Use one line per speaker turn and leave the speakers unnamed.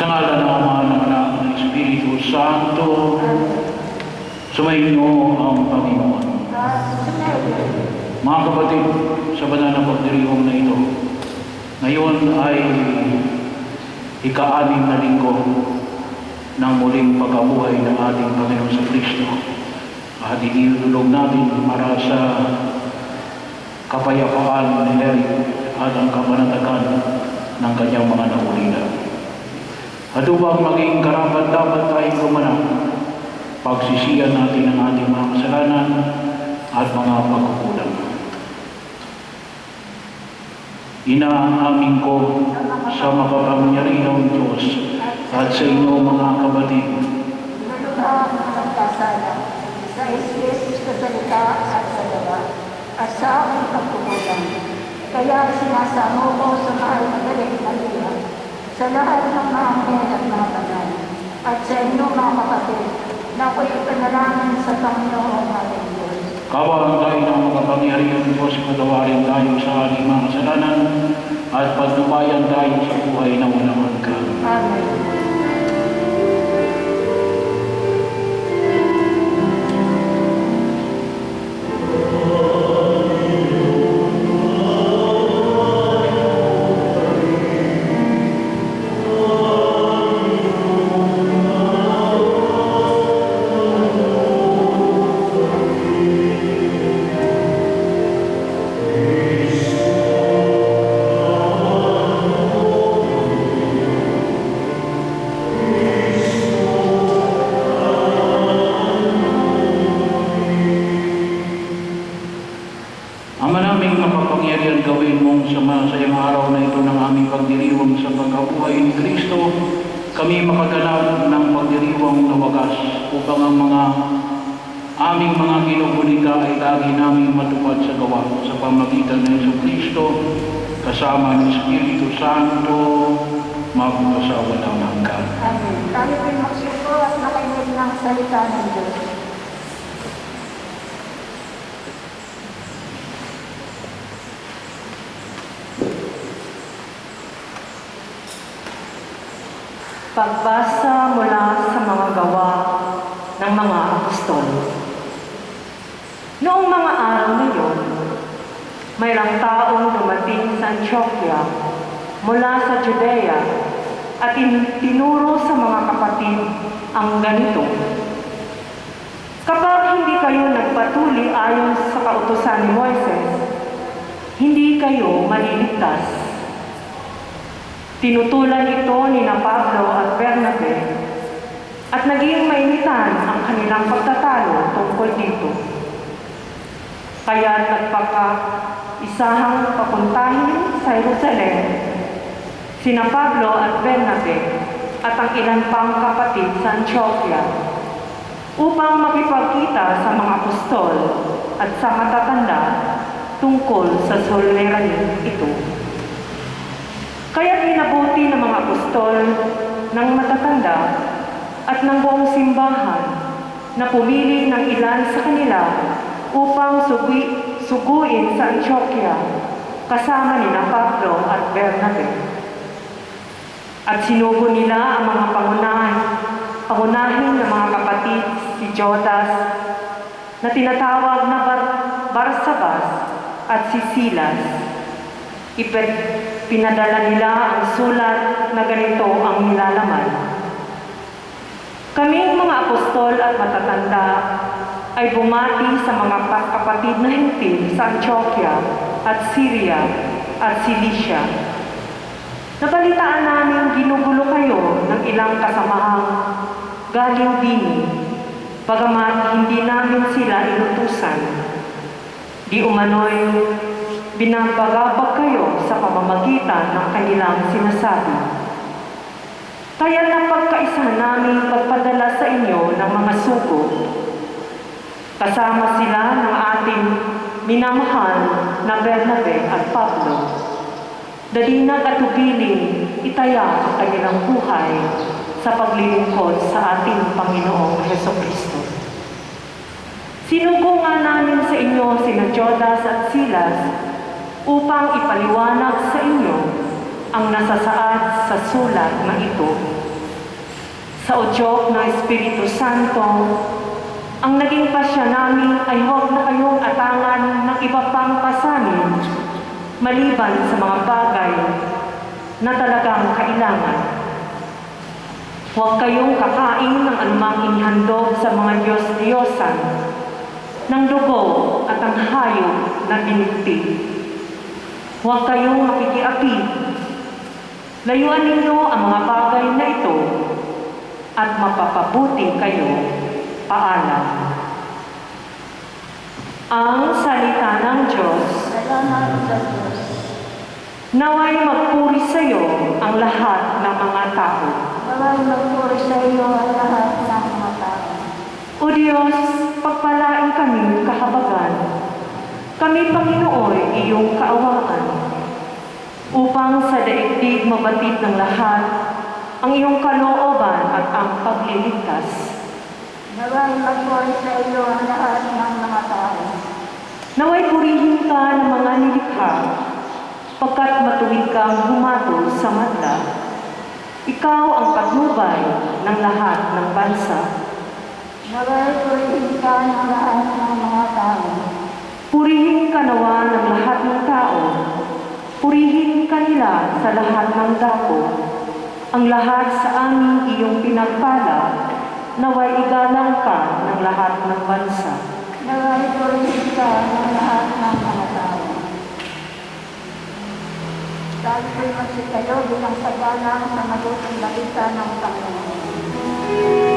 Sa ngala ng Ama ng Anak ng Espiritu Santo, sumainyo ang Panginoon. Mga kapatid, sa banal na pagdiriwang na ito, ngayon ay ika-anim na linggo ng muling pagkabuhay ng ating Panginoon sa Kristo. At inilulog natin para sa kapayapaan ni Eric at ang kapanatagan ng kanyang mga naulila. At upang maging karapat dapat tayong gumanap, pagsisiyan natin ang ating mga kasalanan at mga pagkukulang. Inaamin ko sa makapangyarihang Diyos at sa inyo mga
ang nagkasala sa Espiritu sa salita at sa gawa at sa aking pagkukulang. Kaya sinasamo ko sa mahal na galing Maria sa lahat ng mga anghel at mga banal at sa inyo mga kapatid na ako'y ipanalangin sa Panginoon ating Diyos.
Kawan tayo ng mga pangyarihang Kristo, kami makaganap ng pagdiriwang na wagas upang ang mga aming mga kinubulika ay lagi namin matupad sa gawa sa pamagitan ng Yesu Kristo, kasama ng Espiritu Santo, magpasawa ng hanggan.
Amen. Tayo rin magsuko at makinig ng salita ng Diyos.
Pagbasa mula sa mga gawa ng mga apostol. Noong mga araw na iyon, mayroong taong dumating sa Antioquia mula sa Judea at tin- tinuro sa mga kapatid ang ganito. Kapag hindi kayo nagpatuli ayon sa kautusan ni Moises, hindi kayo maliligtas. Tinutulan ito ni na Pablo at Bernabe at naging mainitan ang kanilang pagtatalo tungkol dito. Kaya nagpaka isahang papuntahin sa Jerusalem sina Pablo at Bernabe at ang ilan pang kapatid sa Antioquia upang makipagkita sa mga apostol at sa matatanda tungkol sa suliranin ito. Kaya inabuti ng mga apostol ng matatanda at ng buong simbahan na pumili ng ilan sa kanila upang sugui, suguin sa Antioquia kasama ni na Pablo at Bernabe. At sinugo nila ang mga pangunahin, pangunahin ng mga kapatid si Jodas na tinatawag na Bar Barsabas at si Silas. Ipet, pinadala nila ang sulat na ganito ang nilalaman. Kaming mga apostol at matatanda ay bumati sa mga pa- kapatid na hintil sa Antioquia at Syria at Cilicia. Nabalitaan namin ginugulo kayo ng ilang kasamahang galing dini, bagamat hindi namin sila inutusan. Di umano'y binabagabag kayo sa pamamagitan ng kanilang sinasabi. Kaya napagkaisa namin pagpadala sa inyo ng mga sugo. Kasama sila ng ating minamahal na Bernabe at Pablo. Dalinag at tugiling itaya ang kanilang buhay sa paglilingkod sa ating Panginoong Heso Kristo. Sinugo nga namin sa inyo sina Jodas at Silas upang ipaliwanag sa inyo ang nasasaad sa sulat na ito Sa udyok ng Espiritu Santo, ang naging pasya namin ay huwag na kayong atangan ng iba pang pasanin maliban sa mga bagay na talagang kailangan. Huwag kayong kakain ng anumang inihandog sa mga Diyos-Diyosan, ng dugo at ang hayop na binigti. Huwag kayong makikiapi. Layuan ninyo ang mga bagay na ito at mapapabuti kayo. Paalam. Ang salita ng Diyos
Salamat sa Diyos.
Naway magpuri sa iyo ang lahat ng mga tao.
Naway magpuri sa iyo ang lahat ng mga tao.
O Diyos, pagpalain kami kahabagan. Kami, Panginoon, iyong kaawaan. Upang sa daigdig mabatid ng lahat ang iyong kalooban at ang pagliligtas.
Naway magpuri sa iyo ang lahat ng mga tao.
Naway purihin ka ng mga nilikha, pagkat matuwid kang humatol sa madla. Ikaw ang patnubay ng lahat ng bansa.
Naway purihin ka ng lahat ng mga tao.
Purihin ka nawa ng lahat ng tao. Purihin ka nila sa lahat ng dako. Ang lahat sa aming iyong pinagpala, naway igalang ka ng lahat ng bansa.
Naway purihin ka ng lahat ng mga tao. Sabi ko'y magsitayo bilang sagana sa mabuting balita ng Panginoon.